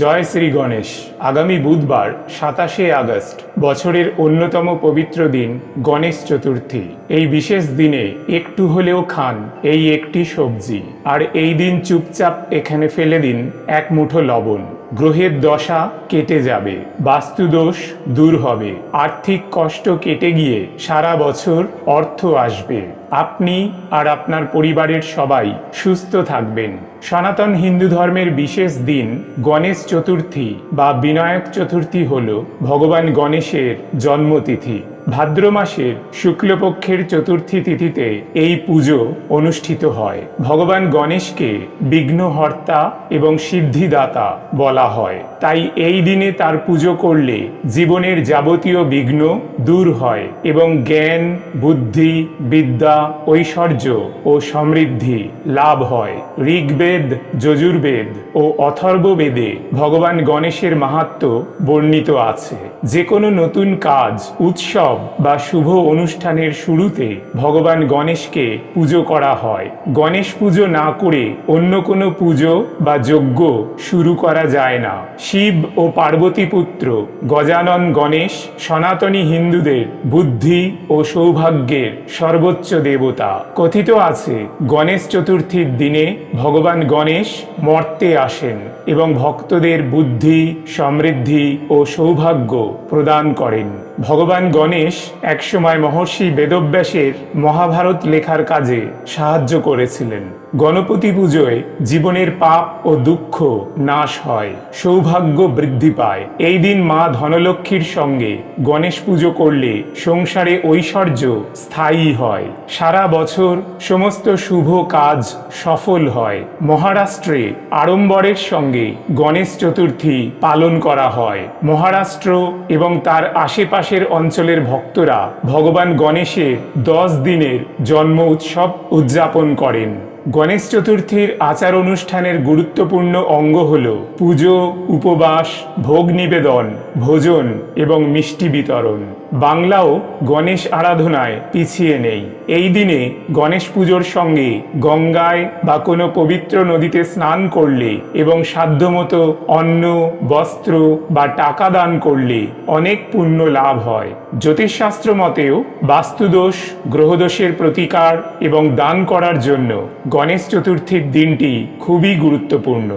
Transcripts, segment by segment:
জয় শ্রী গণেশ, আগামী বুধবার সাতাশে আগস্ট, বছরের অন্যতম পবিত্র দিন গণেশ চতুর্থী। এই বিশেষ দিনে একটু হলেও খান এই একটি সবজি। আর এই দিন চুপচাপ এখানে ফেলে দিন এক মুঠো লবণ। গ্রহের দশা কেটে যাবে, বাস্তুদোষ দূর হবে, আর্থিক কষ্ট কেটে গিয়ে সারা বছর অর্থ আসবে। আপনি আর আপনার পরিবারের সবাই সুস্থ থাকবেন। সনাতন হিন্দু ধর্মের বিশেষ দিন গণেশ চতুর্থী বা বিনায়ক চতুর্থী হল ভগবান গণেশের জন্মতিথি। ভাদ্র মাসের শুক্লপক্ষের চতুর্থী তিথিতে এই পুজো অনুষ্ঠিত হয়। ভগবান গণেশকে বিঘ্নহর্তা এবং সিদ্ধিদাতা বলা হয়। তাই এই দিনে তার পুজো করলে জীবনের যাবতীয় বিঘ্ন দূর হয় এবং জ্ঞান, বুদ্ধি, বিদ্যা, ঐশ্বর্য ও সমৃদ্ধি লাভ হয়। ঋগ্বেদ, যজুর্বেদ ও অথর্ববেদে ভগবান গণেশের মাহাত্ম বর্ণিত আছে। যে কোনো নতুন কাজ, উৎসব বা শুভ অনুষ্ঠানের শুরুতে ভগবান গণেশকে পুজো করা হয়। গণেশ পুজো না করে অন্য কোনো পুজো বা যজ্ঞ শুরু করা যায় না। শিব ও পার্বতী পুত্র, গজানন গণেশ, সনাতনী হিন্দুদের বুদ্ধি ও সৌভাগ্যের সর্বোচ্চ দেবতা। কথিত আছে, গণেশ চতুর্থীর দিনে ভগবান গণেশ মর্তে আসেন এবং ভক্তদের বুদ্ধি, সমৃদ্ধি ও সৌভাগ্য প্রদান করেন। ভগবান গণেশ একসময় মহর্ষি বেদব্যাসের মহাভারত লেখার কাজে সাহায্য করেছিলেন। গণপতি পুজোয় জীবনের পাপ ও দুঃখ নাশ হয়, সৌভাগ্য বৃদ্ধি পায়। এই দিন মা ধনলক্ষ্মীর সঙ্গে গণেশ পুজো করলে সংসারে ঐশ্বর্য স্থায়ী হয়। সারা বছর সমস্ত শুভ কাজ সফল হয়। মহারাষ্ট্রে আড়ম্বরের সঙ্গে গণেশ চতুর্থী পালন করা হয়। মহারাষ্ট্র এবং তার আশেপাশের অঞ্চলের ভক্তরা ভগবান গণেশের দশ দিনের জন্ম উৎসব উদযাপন করেন। গণেশ চতুর্থীর আচার অনুষ্ঠানের গুরুত্বপূর্ণ অঙ্গ হল পুজো, উপবাস, ভোগ নিবেদন, ভোজন এবং মিষ্টি বিতরণ। বাংলাও গণেশ আরাধনায় পিছিয়ে নেই। এই দিনে গণেশ পুজোর সঙ্গে গঙ্গায় বা কোনো পবিত্র নদীতে স্নান করলে এবং সাধ্যমতো অন্ন, বস্ত্র বা টাকা দান করলে অনেক পুণ্য লাভ হয়। জ্যোতিষশাস্ত্র মতেও বাস্তুদোষ, গ্রহদোষের প্রতিকার এবং দান করার জন্য গণেশ চতুর্থীর দিনটি খুবই গুরুত্বপূর্ণ।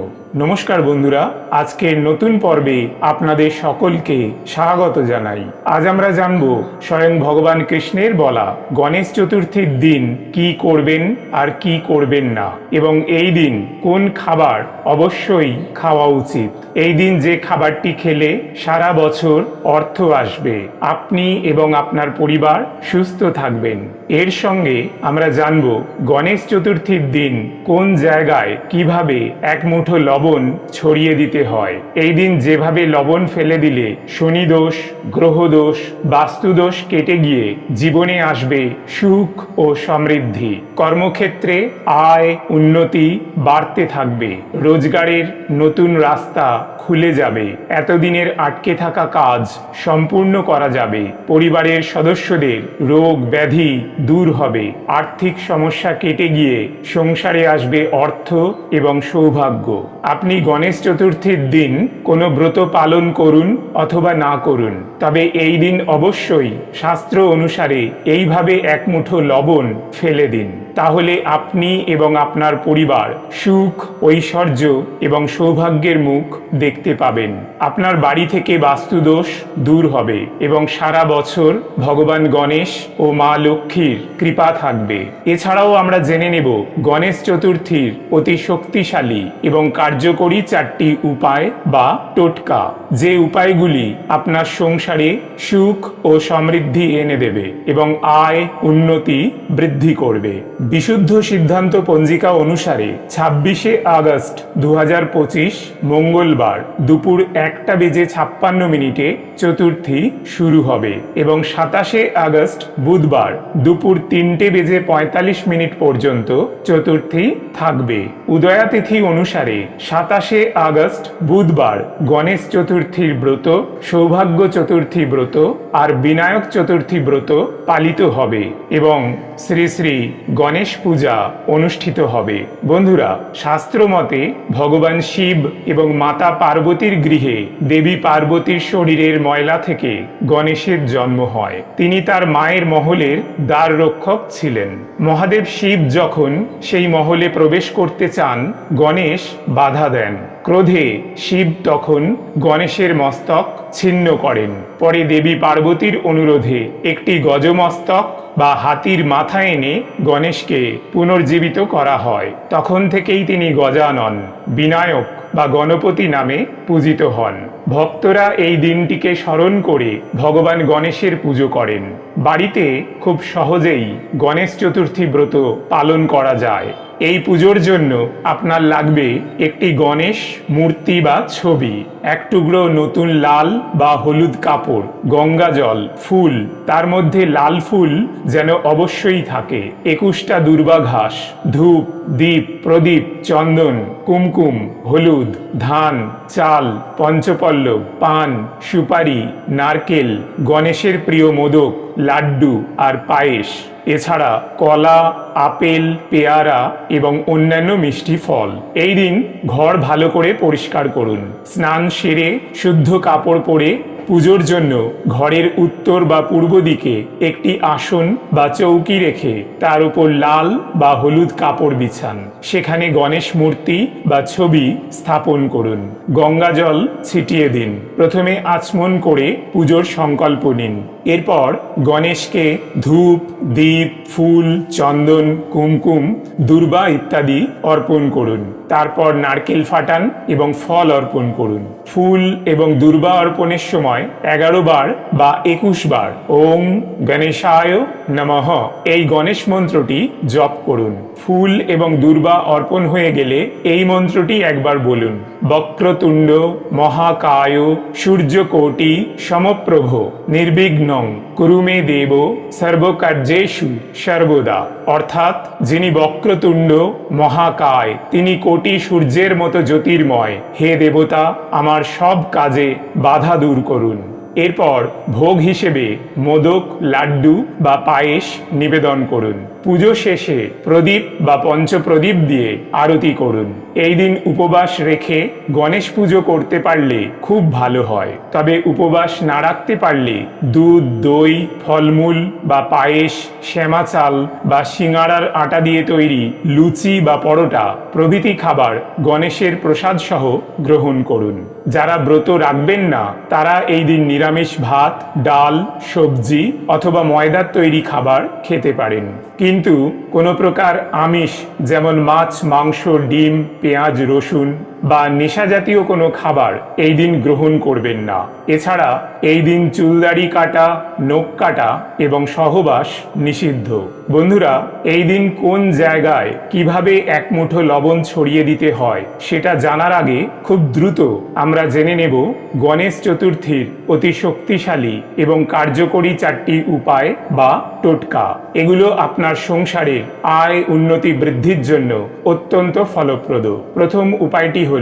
নমস্কার বন্ধুরা, আজকের নতুন পর্বে আপনাদের সকলকে স্বাগত জানাই। আজ আমরা জানব স্বয়ং ভগবান কৃষ্ণের বলা গণেশ চতুর্থীর দিন কি করবেন আর কি করবেন না, এবং এই দিন কোন খাবার অবশ্যই খাওয়া উচিত। এই দিন যে খাবারটি খেলে সারা বছর অর্থ আসবে। আপনি এবং আপনার পরিবার সুস্থ থাকবেন। এর সঙ্গে আমরা জানব গণেশ চতুর্থীর দিন কোন জায়গায় কীভাবে এক মুঠো লবণ ছড়িয়ে দিতে হয়। এই দিন যেভাবে লবণ ফেলে দিলে শনি দোষ, গ্রহ দোষ বাস্তুদোষ কেটে গিয়ে জীবনে আসবে সুখ ও সমৃদ্ধি। কর্মক্ষেত্রে আয়, উন্নতি বাড়তে থাকবে। রোজগারের নতুন রাস্তা খুলে যাবে। এতদিনের আটকে থাকা কাজ সম্পূর্ণ করা যাবে। পরিবারের সদস্যদের রোগ ব্যাধি দূর হবে। আর্থিক সমস্যা কেটে গিয়ে সংসারে আসবে অর্থ এবং সৌভাগ্য। আপনি গণেশ চতুর্থীর দিন কোনো ব্রত পালন করুন অথবা না করুন। তবে এই দিন অবশ্যই শাস্ত্র অনুসারে এইভাবে এক মুঠো লবণ ফেলে দিন। তাহলে আপনি এবং আপনার পরিবার সুখ, ঐশ্বর্য এবং সৌভাগ্যের মুখ দেখতে পাবেন। আপনার বাড়ি থেকে বাস্তুদোষ দূর হবে এবং সারা বছর ভগবান গণেশ ও মা লক্ষ্মীর কৃপা থাকবে। এছাড়াও আমরা জেনে নেব, গণেশ চতুর্থীর অতি শক্তিশালী এবং কার্যকরী চারটি উপায় বা টোটকা, যে উপায়গুলি আপনার সংসারে সুখ ও সমৃদ্ধি এনে দেবে এবং আয় উন্নতি বৃদ্ধি করবে। বিশুদ্ধ সিদ্ধান্ত পঞ্জিকা অনুসারে ছাব্বিশে আগস্ট দু হাজার পঁচিশ, মঙ্গলবার দুপুর একটা বেজে ছাপ্পান্ন মিনিটে চতুর্থী শুরু হবে এবং সাতাশে আগস্ট বুধবার দুপুর তিনটে বেজে পঁয়তাল্লিশ মিনিট পর্যন্ত চতুর্থী থাকবে। উদয়াতিথি অনুসারে সাতাশে আগস্ট বুধবার গণেশ চতুর্থীর ব্রত, সৌভাগ্য চতুর্থী ব্রত আর বিনায়ক চতুর্থী ব্রত পালিত হবে এবং শ্রী শ্রী গণেশ গণেশ পূজা অনুষ্ঠিত হবে। বন্ধুরা শাস্ত্র মতে ভগবান শিব এবং মাতা পার্বতীর গৃহে দেবী পার্বতীর শরীরের ময়লা থেকে গণেশের জন্ম হয়। তিনি তার মায়ের মহলের দ্বার রক্ষক ছিলেন। মহাদেব শিব যখন সেই মহলে প্রবেশ করতে চান গণেশ বাধা দেন। ক্রোধে শিব তখন গণেশের মস্তক ছিন্ন করেন। পরে দেবী পার্বতীর অনুরোধে একটি গজমস্তক বা হাতির মাথা এনে গণেশকে পুনর্জীবিত করা হয়। তখন থেকেই তিনি গজানন, বিনায়ক বা গণপতি নামে পূজিত হন। ভক্তরা এই দিনটিকে স্মরণ করে ভগবান গণেশের পুজো করেন। বাড়িতে খুব সহজেই গণেশ চতুর্থী ব্রত পালন করা যায়। এই পুজোর জন্য আপনার লাগবে একটি গণেশ মূর্তি বা ছবি, এক টুকরো নতুন লাল বা হলুদ কাপড়, গঙ্গা জল, ফুল, তার মধ্যে লাল ফুল যেন অবশ্যই থাকে, একুশটা দুর্বা ঘাস, ধূপ, দীপ, প্রদীপ, চন্দন, কুমকুম, হলুদ, ধান, চাল, পঞ্চপল্লব, পান, সুপারি, নারকেল, গণেশের প্রিয় মোদক, লাড্ডু আর পায়েস। এছাড়া কলা, আপেল, পেয়ারা এবং অন্যান্য মিষ্টি ফল। এই দিন ঘর ভালো করে পরিষ্কার করুন। স্নান সেরে, শুদ্ধ কাপড় পরে পুজোর জন্য ঘরের উত্তর বা পূর্ব দিকে একটি আসন বা চৌকি রেখে তার উপর লাল বা হলুদ কাপড় বিছান। সেখানে গণেশ মূর্তি বা ছবি স্থাপন করুন। গঙ্গা জল ছিটিয়ে দিন। প্রথমে আচমন করে পুজোর সংকল্প নিন। এরপর গণেশকে ধূপ, দীপ, ফুল, চন্দন, কুমকুম, দুর্বা ইত্যাদি অর্পণ করুন। তারপর নারকেল ফাটান এবং ফল অর্পণ করুন। ফুল এবং দুর্বা অর্পণের সময় এগারো বার বা একুশ বার, ওম গণেশায় নমঃ। এই গণেশ মন্ত্রটি জপ করুন। ফুল এবং দুর্বা অর্পণ হয়ে গেলে এই মন্ত্রটি একবার বলুন। বক্রতুণ্ড, মহাকায়, সূর্যকোটি, সমপ্রভ, নির্বিঘ্নং, কুরুমে দেব, সর্বকার্যেষু, সর্বদা। অর্থাৎ যিনি বক্রতুণ্ড, মহাকায়, তিনি কোটি সূর্যের মতো জ্যোতির্ময়। হে দেবতা, আমার সব কাজে বাধা দূর করুন। এরপর ভোগ হিসেবে মোদক, লাড্ডু বা পায়েস নিবেদন করুন। পুজো শেষে প্রদীপ বা পঞ্চপ্রদীপ দিয়ে আরতি করুন। এই দিন উপবাস রেখে গণেশ পুজো করতে পারলে খুব ভালো হয়। তবে উপবাস না রাখতে পারলে দুধ, দই, ফলমূল বা পায়েস, শ্যামা চাল বা সিঙাড়ার আটা দিয়ে তৈরি লুচি বা পরোটা প্রভৃতি খাবার গণেশের প্রসাদ সহ গ্রহণ করুন। যারা ব্রত রাখবেন না, তারা এই দিন নিরামিষ ভাত, ডাল, সবজি অথবা ময়দার তৈরি খাবার খেতে পারেন। কিন্তু কোনো প্রকার আমিষ, যেমন মাছ, মাংস, ডিম, পেঁয়াজ, রসুন বা নেশা জাতীয় কোনো খাবার এই দিন গ্রহণ করবেন না। এছাড়া এই দিন চুলদাড়ি কাটা, নখ কাটা এবং সহবাস নিষিদ্ধ। বন্ধুরা, এই দিন কোন জায়গায় কীভাবে এক মুঠো লবণ ছড়িয়ে দিতে হয় সেটা জানার আগে খুব দ্রুত আমরা জেনে নেব গণেশ চতুর্থীর অতি শক্তিশালী এবং কার্যকরী চারটি উপায় বা টোটকা। এগুলো আপনার সংসারের আয় উন্নতি বৃদ্ধির জন্য অত্যন্ত ফলপ্রদ। প্রথম উপায়টি হলো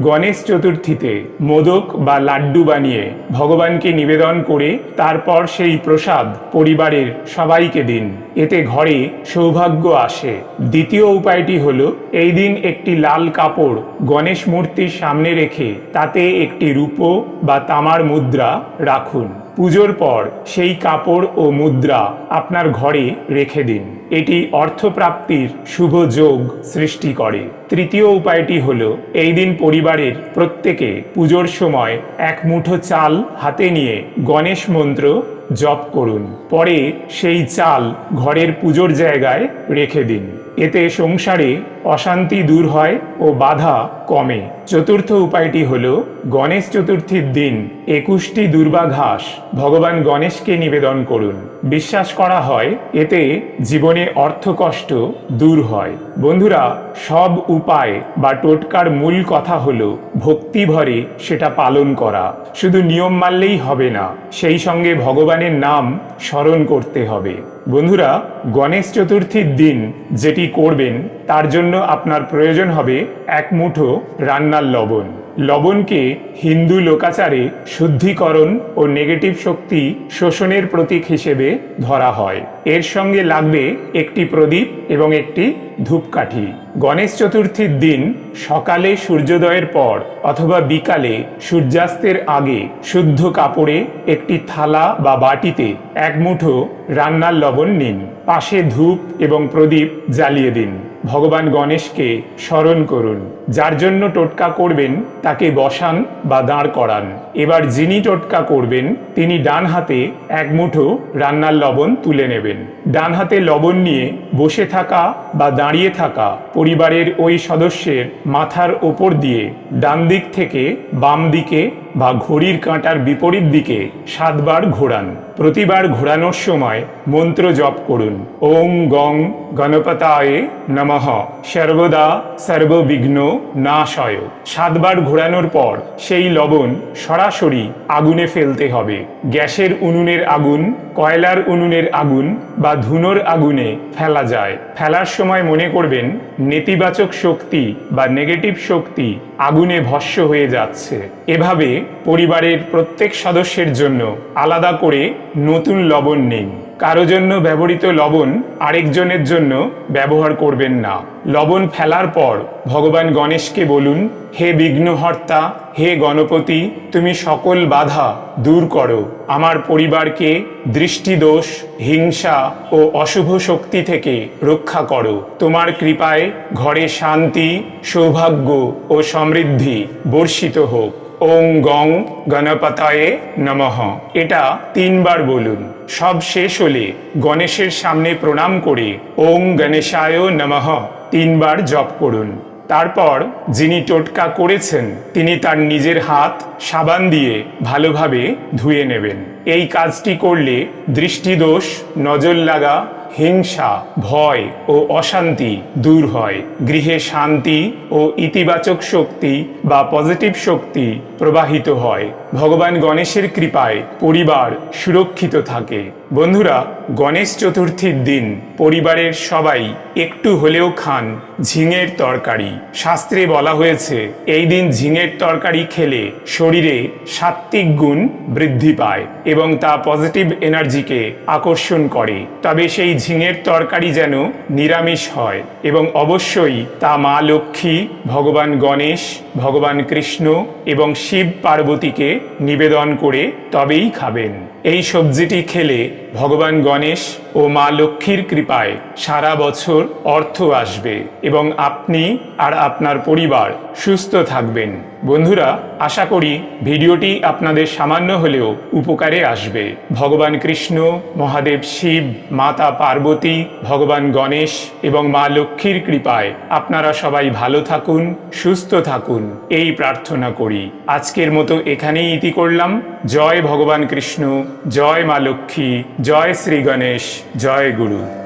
গণেশ চতুর্থীতে মোদক বা লাড্ডু বানিয়ে ভগবানকে নিবেদন করে তারপর সেই প্রসাদ পরিবারের সবাইকে দিন। এতে ঘরে সৌভাগ্য আসে। দ্বিতীয় উপায়টি হলো এই দিন একটি লাল কাপড় গণেশ মূর্তির সামনে রেখে তাতে একটি রূপো বা তামার মুদ্রা রাখুন। পুজোর পর সেই কাপড় ও মুদ্রা আপনার ঘরে রেখে দিন। এটি অর্থপ্রাপ্তির শুভ যোগ সৃষ্টি করে। তৃতীয় উপায়টি হল, এই দিন পরিবারের প্রত্যেকে পুজোর সময় এক মুঠো চাল হাতে নিয়ে গণেশ মন্ত্র জপ করুন। পরে সেই চাল ঘরের পুজোর জায়গায় রেখে দিন। এতে সংসারে অশান্তি দূর হয় ও বাধা কমে। চতুর্থ উপায়টি হল গণেশ চতুর্থীর দিন একুশটি দুর্বা ঘাস ভগবান গণেশকে নিবেদন করুন। বিশ্বাস করা হয়, এতে জীবনে অর্থকষ্ট দূর হয়। বন্ধুরা, সব উপায় বা টোটকার মূল কথা হলো, ভক্তি ভরে সেটা পালন করা। শুধু নিয়ম মানলেই হবে না, সেই সঙ্গে ভগবানের নাম স্মরণ করতে হবে। বন্ধুরা, গণেশ চতুর্থীর দিন যেটি করবেন, তার জন্য আপনার প্রয়োজন হবে এক মুঠো রান্নার লবণ। লবণকে হিন্দু লোকাচারে শুদ্ধিকরণ ও নেগেটিভ শক্তি শোষণের প্রতীক হিসেবে ধরা হয়। এর সঙ্গে লাগবে একটি প্রদীপ এবং একটি ধূপকাঠি। গণেশ চতুর্থীর দিন সকালে সূর্যোদয়ের পর অথবা বিকালে সূর্যাস্তের আগে শুদ্ধ কাপড়ে একটি থালা বা বাটিতে এক মুঠো রান্নার লবণ নিন। পাশে ধূপ এবং প্রদীপ জ্বালিয়ে দিন। ভগবান গণেশকে স্মরণ করুন। যার জন্য টোটকা করবেন, তাকে বসান বা দাঁড় করান। এবার যিনি টোটকা করবেন, তিনি ডান হাতে এক মুঠো রান্নার লবণ তুলে নেবেন। ডান হাতে লবণ নিয়ে বসে থাকা বা দাঁড়িয়ে থাকা পরিবারের ওই সদস্যের মাথার ওপর দিয়ে ডান দিক থেকে বাম দিকে বা ঘড়ির কাঁটার বিপরীত দিকে সাতবার ঘোরান। প্রতিবার ঘোরানোর সময় মন্ত্র জপ করুন। ওং গং গণপতায় নমঃ। সর্বদা সর্ববিঘ্ন নাশয়। সাতবার ঘোরানোর পর সেই লবণ সরাসরি আগুনে ফেলতে হবে। গ্যাসের উনুনের আগুন, কয়লার উনুনের আগুন বা ধুনোর আগুনে ফেলা যায়। ফেলার সময় মনে করবেন নেতিবাচক শক্তি বা নেগেটিভ শক্তি আগুনে ভস্য হয়ে যাচ্ছে। এভাবে পরিবারের প্রত্যেক সদস্যের জন্য আলাদা করে নতুন লবণ নিন। কারও জন্য ব্যবহৃত লবণ আরেকজনের জন্য ব্যবহার করবেন না। লবণ ফেলার পর ভগবান গণেশকে বলুন, হে বিঘ্নহর্তা, হে গণপতি, তুমি সকল বাধা দূর করো। আমার পরিবারকে দৃষ্টিদোষ, হিংসা ও অশুভ শক্তি থেকে রক্ষা করো। তোমার কৃপায় ঘরে শান্তি, সৌভাগ্য ও সমৃদ্ধি বর্ষিত হোক। ওং গং গণপতায়ে নমঃ। এটা তিনবার বলুন। সব শেষ হলে গণেশের সামনে প্রণাম করে ওং গণেশায় নমঃ তিনবার জপ করুন। তারপর যিনি টোটকা করেছেন, তিনি তার নিজের হাত সাবান দিয়ে ভালোভাবে ধুয়ে নেবেন। এই কাজটি করলে দৃষ্টিদোষ, নজর লাগা হিংসা, ভয় ও অশান্তি দূর হয়। গৃহে শান্তি ও ইতিবাচক শক্তি বা পজিটিভ শক্তি প্রবাহিত হয়। ভগবান গণেশের কৃপায় পরিবার সুরক্ষিত থাকে। বন্ধুরা, গণেশ চতুর্থীর দিন পরিবারের সবাই একটু হলেও খান ঝিঙের তরকারি। শাস্ত্রে বলা হয়েছে, এই দিন ঝিঙের তরকারি খেলে শরীরে সাত্ত্বিক গুণ বৃদ্ধি পায় এবং তা পজিটিভ এনার্জিকে আকর্ষণ করে। তবে সেই ঝিঙের তরকারি যেন নিরামিষ হয় এবং অবশ্যই তা মা লক্ষ্মী, ভগবান গণেশ, ভগবান কৃষ্ণ এবং শিব পার্বতীকে নিবেদন করে তবেই খাবেন। এই সবজিটি খেলে ভগবান গণেশ ও মা লক্ষ্মীর কৃপায় সারা বছর অর্থ আসবে এবং আপনি আর আপনার পরিবার সুস্থ থাকবেন। বন্ধুরা, আশা করি ভিডিওটি আপনাদের সামান্য হলেও উপকারে আসবে। ভগবান কৃষ্ণ, মহাদেব শিব, মাতা পার্বতী, ভগবান গণেশ এবং মা লক্ষ্মীর কৃপায় আপনারা সবাই ভালো থাকুন, সুস্থ থাকুন, এই প্রার্থনা করি। আজকের মতো এখানেই ইতি করলাম। জয় ভগবান কৃষ্ণ। জয় মা লক্ষ্মী জয় শ্রী গণেশ জয় গুরু।